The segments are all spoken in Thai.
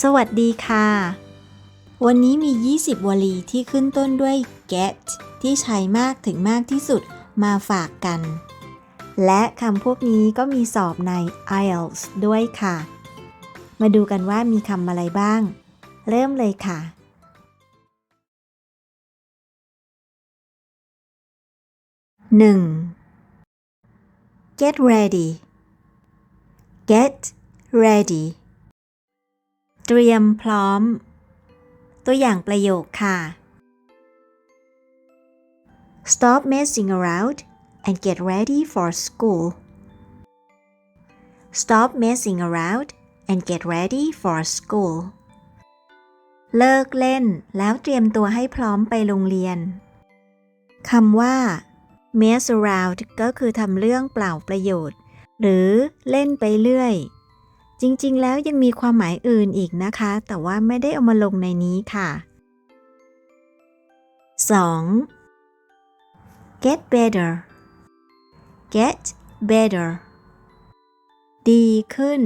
สวัสดีค่ะ วันนี้มี 20 วลีที่ขึ้นต้นด้วย get ที่ใช้มากถึงมากที่สุดมาฝากกัน และคำพวกนี้ก็มีสอบใน IELTS ด้วยค่ะ มาดูกันว่ามีคำอะไรบ้าง เริ่มเลยค่ะ 1. Get ready Get ready เตรียมพร้อม ตัวอย่างประโยคค่ะ Stop messing around and get ready for school. Stop messing around and get ready for school. เลิกเล่นแล้วเตรียมตัวให้พร้อมไปโรงเรียน คำว่า mess around ก็คือทำเรื่องเปล่าประโยชน์ หรือเล่นไปเรื่อย จริงๆ แล้วยังมีความหมายอื่นอีกนะคะ แต่ว่าไม่ได้เอามาลงในนี้ค่ะ 2. get better get better ดีขึ้น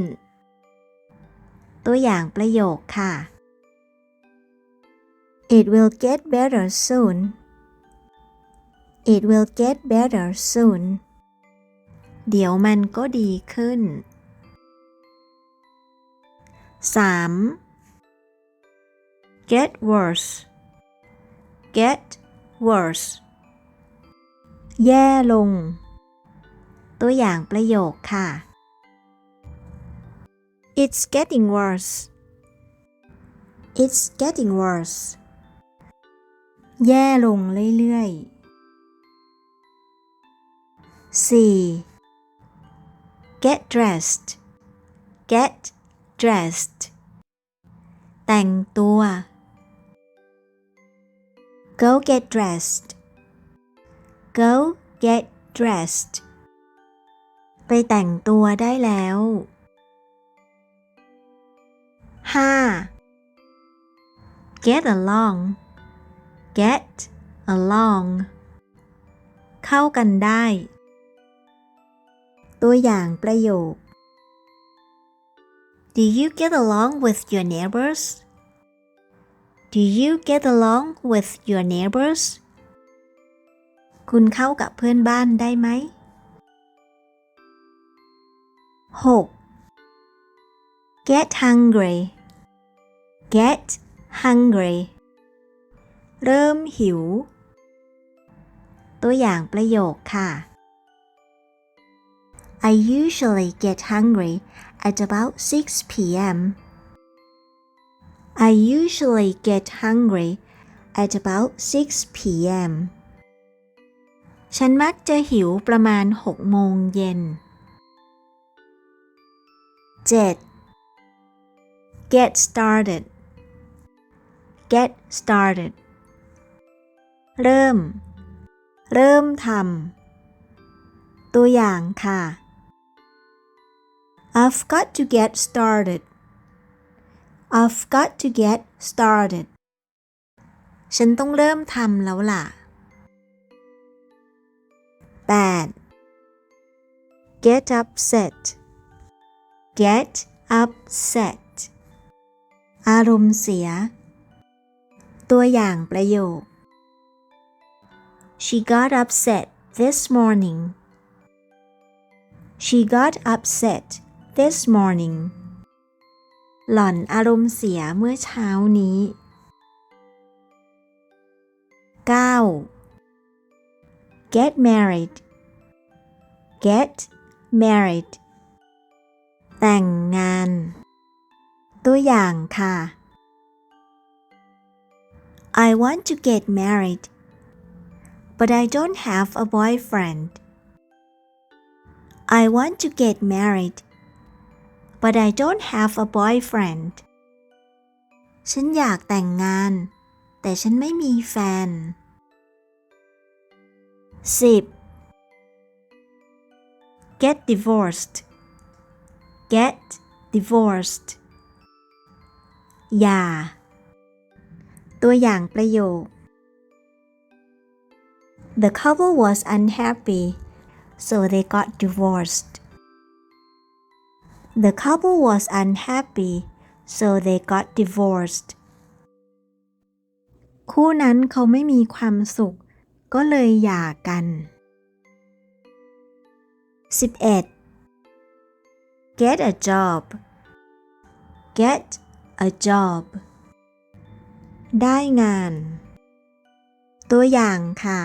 ตัวอย่างประโยคค่ะ It will get better soon It will get better soon เดี๋ยวมันก็ดีขึ้น 3. Get worse Get worse แย่ลง ตัวอย่างประโยคค่ะ It's getting worse It's getting worse แย่ลงเรื่อยๆ 4. Get dressed Get dressed แต่งตัว Go get dressed Go get dressed ไปแต่งตัวได้แล้ว 5. Get along Get along เข้ากันได้ ตัวอย่างประโยค Do you get along with your neighbors? Do you get along with your neighbors? คุณเข้ากับเพื่อนบ้านได้ไหม 6. Get hungry Get hungry เริ่มหิว ตัวอย่างประโยคค่ะ I usually get hungry at about 6 p.m. I usually get hungry at about 6 p.m. ฉันมักจะหิวประมาณ 6 โมงเย็น 7. Get started Get started เริ่ม เริ่มทำ ตัวอย่างค่ะ I've got to get started I've got to get started ฉันต้องเริ่มทำแล้วล่ะ 8. Get upset Get upset อารมณ์เสีย ตัวอย่างประโยค She got upset this morning She got upset this morning หล่อนอารมณ์เสียเมื่อเช้านี้ 9. Get married Get married แต่งงาน ตัวอย่างค่ะ I want to get married but I don't have a boyfriend I want to get married but I don't have a boyfriend ฉันอยากแต่งงาน แต่ฉันไม่มีแฟน 10. Get divorced Get divorced อย่า ตัวอย่างประโยค The couple was unhappy so they got divorced The couple was unhappy so they got divorced คู่นั้นเขาไม่มีความสุข ก็เลยหย่ากัน 11. Get a job get a job ได้งาน ตัวอย่างค่ะ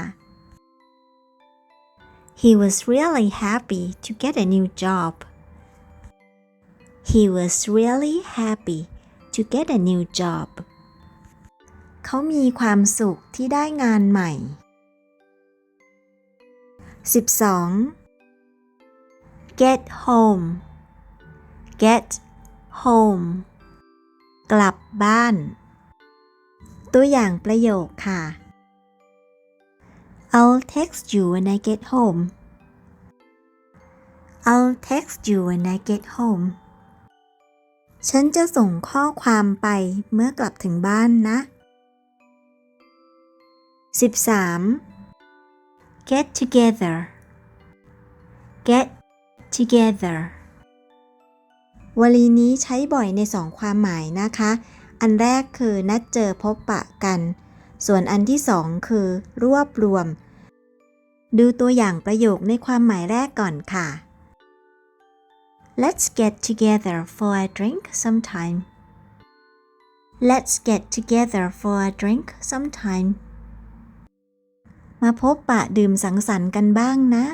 He was really happy to get a new job. He was really happy to get a new job. เขามีความสุขที่ได้งานใหม่ 12. Get home get home กลับบ้าน ตัวอย่างประโยคค่ะ I'll text you when I get home. I'll text you when I get home. ฉันจะส่งข้อความไปเมื่อกลับถึงบ้านนะ 13. Get together. Get together. วลีนี้ใช้บ่อยในสองความหมายนะคะ อันแรกคือนัดเจอพบปะกัน ส่วนอันที่สองคือ รวบรวม ดูตัวอย่างประโยคในความหมายแรกก่อนค่ะ Let's get together for a drink sometime. Let's get together for a drink sometime. มาพบปะดื่มสังสรรค์กันบ้างนะ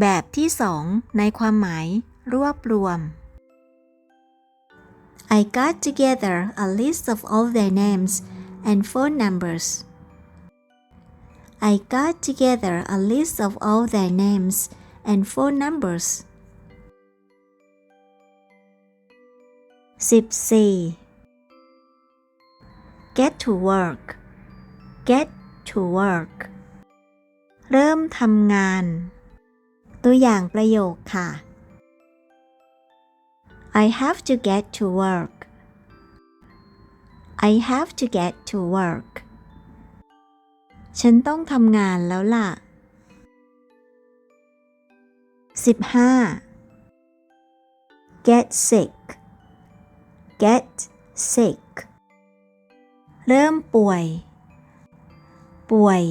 แบบที่สองในความหมาย รวบรวม I got together a list of all their names and phone numbers. I got together a list of all their names and phone numbers. 14. Get to work. Get to work. เริ่มทำงาน ตัวอย่างประโยคค่ะ I have to get to work. I have to get to work. ฉันต้องทำงานแล้วล่ะ 15. Get sick. Get sick. เริ่มป่วย ป่วย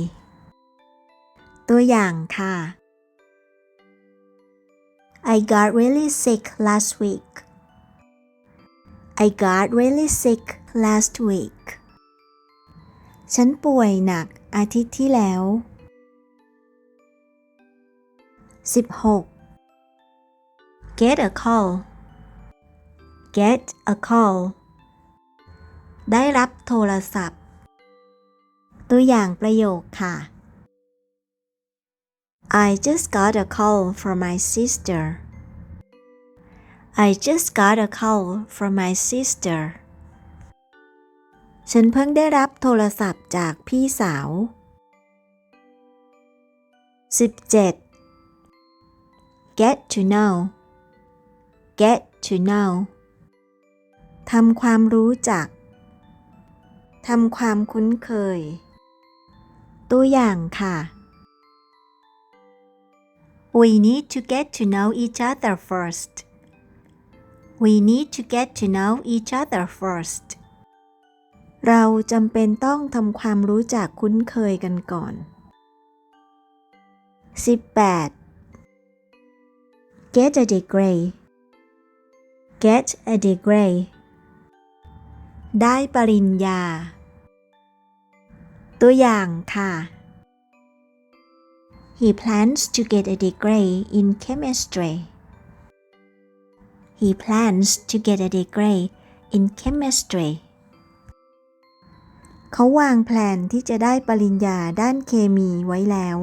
ตัวอย่างค่ะ I got really sick last week. I got really sick last week. ฉันป่วยหนักอาทิตย์ที่แล้ว 16. Get a call. Get a call. ได้รับโทรศัพท์ ตัวอย่างประโยคค่ะ I just got a call from my sister. I just got a call from my sister. ฉันเพิ่งได้รับโทรศัพท์จากพี่สาว 17. Get to know. Get to know. ทำความรู้จัก ทำความคุ้นเคย ตัวอย่างค่ะ We need to get to know each other first. We need to get to know each other first. เราจำเป็นต้องทำความรู้จักคุ้นเคยกันก่อน 18. Get a degree. Get a degree. ได้ปริญญา ตัวอย่างค่ะ He plans to get a degree in chemistry. He plans to get a degree in chemistry. เขาวางแผนที่จะได้ปริญญาด้านเคมีไว้แล้ว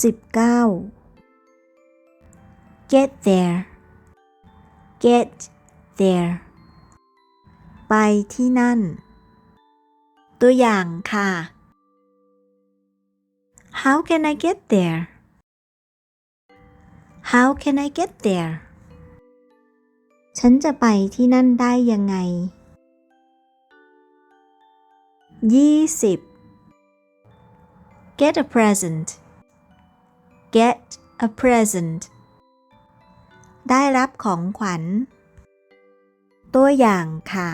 19. Get there. Get there. ไปที่นั่น ตัวอย่างค่ะ How can I get there? How can I get there? ฉันจะไปที่นั่นได้ยังไง 20. Get a present. Get a present. ได้รับของขวัญ ตัวอย่างค่ะ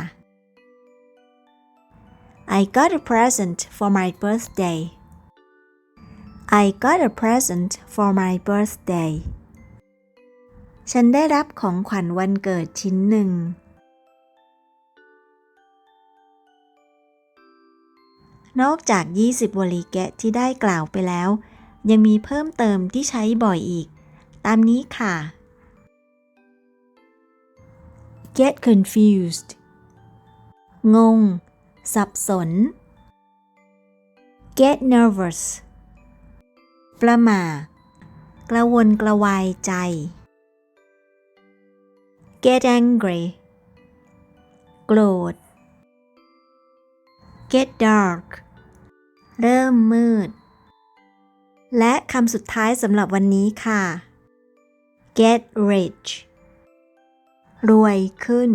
I got a present for my birthday I got a present for my birthday ฉันได้รับของขวัญวันเกิดชิ้นหนึ่ง นอกจาก 20วลีแกะที่ได้กล่าวไปแล้ว ยังมีเพิ่มเติมที่ใช้บ่อยอีก ตามนี้ค่ะ get confused งง สับสน get nervous ประหม่ากระวนกระวายใจ get angry โกรธ get dark เริ่มมืด และคำสุดท้ายสำหรับวันนี้ค่ะ get rich รวยขึ้น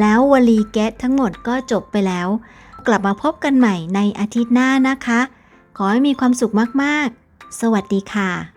แล้ววลีเกตทั้งหมดก็จบไปแล้ว กลับมาพบกันใหม่ในอาทิตย์หน้านะคะ ขอให้มีความสุขมาก ๆ สวัสดีค่ะ